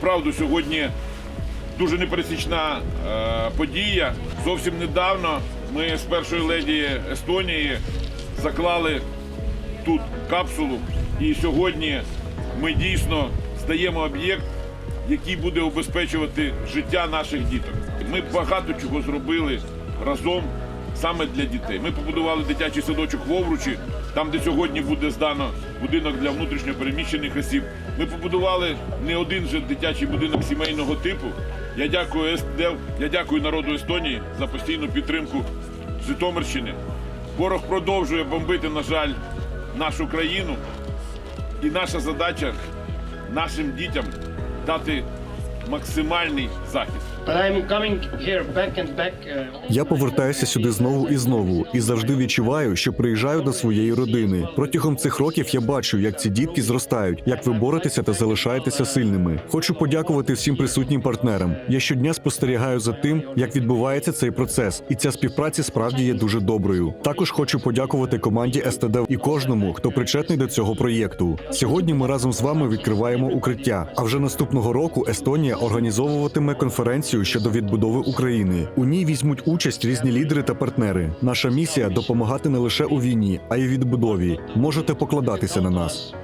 Направду сьогодні дуже непересічна е, подія. Зовсім недавно ми з першої леді Естонії заклали тут капсулу. І сьогодні ми дійсно здаємо об'єкт, який буде обезпечувати життя наших діток. Ми багато чого зробили разом саме для дітей. Ми побудували дитячий садочок в Овручі, там, де сьогодні буде здано будинок для внутрішньо переміщених осіб. Ми побудували не один же дитячий будинок сімейного типу. Я дякую СДЕВ, я дякую народу Естонії за постійну підтримку Житомирщини. Ворог продовжує бомбити, на жаль, нашу країну. І наша задача нашим дітям дати максимальний захист. Uh, Я повертаюся сюди знову і знову і завжди відчуваю, що приїжджаю до своєї родини. Протягом цих років я бачу, як ці дітки зростають, як ви боретеся та залишаєтеся сильними. Хочу подякувати всім присутнім партнерам. Я щодня спостерігаю за тим, як відбувається цей процес, і ця співпраця справді є дуже доброю. Також хочу подякувати команді СТД і кожному, хто причетний до цього проєкту. Сьогодні ми разом з вами відкриваємо укриття. А вже наступного року Естонія організовуватиме конференцію щодо відбудови України. У ній візьмуть участь різні лідери та партнери. Наша місія допомагати не лише у війні, а й у відбудові. Можете покладатися на нас.